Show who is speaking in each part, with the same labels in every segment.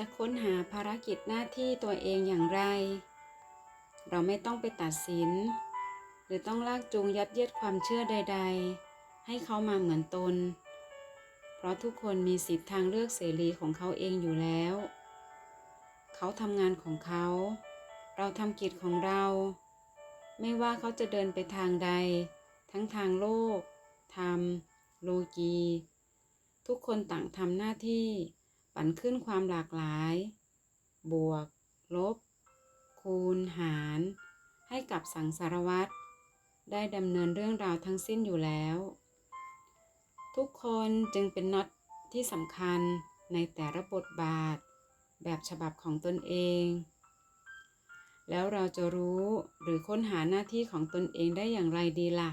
Speaker 1: จะค้นหาภารกิจหน้าที่ตัวเองอย่างไร เราไม่ต้องไปตัดสิน หรือต้องลากจูงยัดเยียดความเชื่อใด ๆ ให้เขามาเหมือนตน เพราะทุกคนมีสิทธิทางเลือกเสรีของเขาเองอยู่แล้ว เขาทำงานของเขา เราทำกิจของเรา ไม่ว่าเขาจะเดินไปทางใด ทั้งทางโลก ธรรม โลกี ทุกคนต่างทำหน้าที่ ปันขึ้นความหลากหลาย บวก ลบ คูณ หาร ให้กับสังสารวัตรได้ดำเนินเรื่องราวทั้งสิ้นอยู่แล้ว ทุกคนจึงเป็นน็อตที่สำคัญในแต่ละบทบาท แบบฉบับของตนเอง แล้วเราจะรู้หรือค้นหาหน้าที่ของตนเองได้อย่างไรดีล่ะ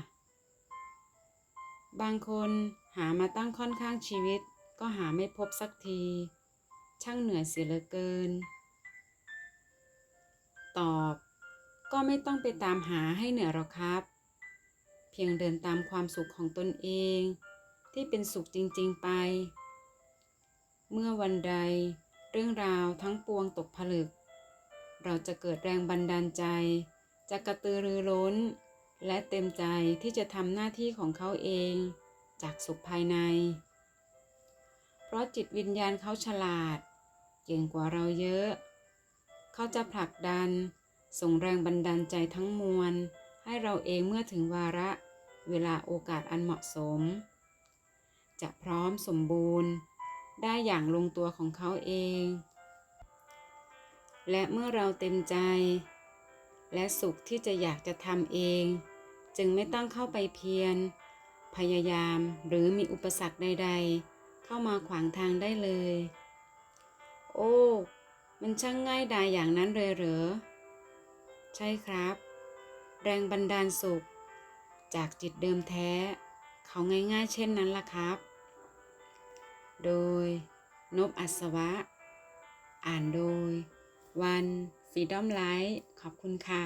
Speaker 1: บางคนหามาตั้งค่อนข้างชีวิต ก็หาไม่พบสักที ช่างเหนื่อยเสียเหลือเกิน ตอบ ก็ไม่ต้องไปตามหาให้เหนื่อยหรอกครับ เพียงเดินตามความสุขของตนเอง ที่เป็นสุขจริงๆไป เมื่อวันใดเรื่องราวทั้งปวงตกผลึก เราจะเกิดแรงบันดาลใจ จะกระตือรือร้น และเต็มใจที่จะทำหน้าที่ของเขาเอง จากสุขภายใน เพราะจิตวิญญาณเขาฉลาด เก่งกว่าเราเยอะ เขาจะผลักดัน ส่งแรงบันดาลใจทั้งมวล ให้เราเองเมื่อถึงวาระ เวลาโอกาสอันเหมาะสม จะพร้อมสมบูรณ์ ได้อย่างลงตัวของเขาเอง และเมื่อเราเต็มใจ และสุขที่จะอยากจะทำเอง จึงไม่ต้องเข้าไปเพียรพยายามหรือมีอุปสรรคใด ๆ เข้ามาขวางทางได้เลย โอ้ มันช่างง่ายดายอย่างนั้นเลยเหรอ ใช่ครับ แรงบันดาลสุข จากจิตเดิมแท้ เขาง่ายๆเช่นนั้นล่ะครับ โดย นบอัศวะ อ่านโดย วันฟรีดอมไลท์ ขอบคุณค่ะ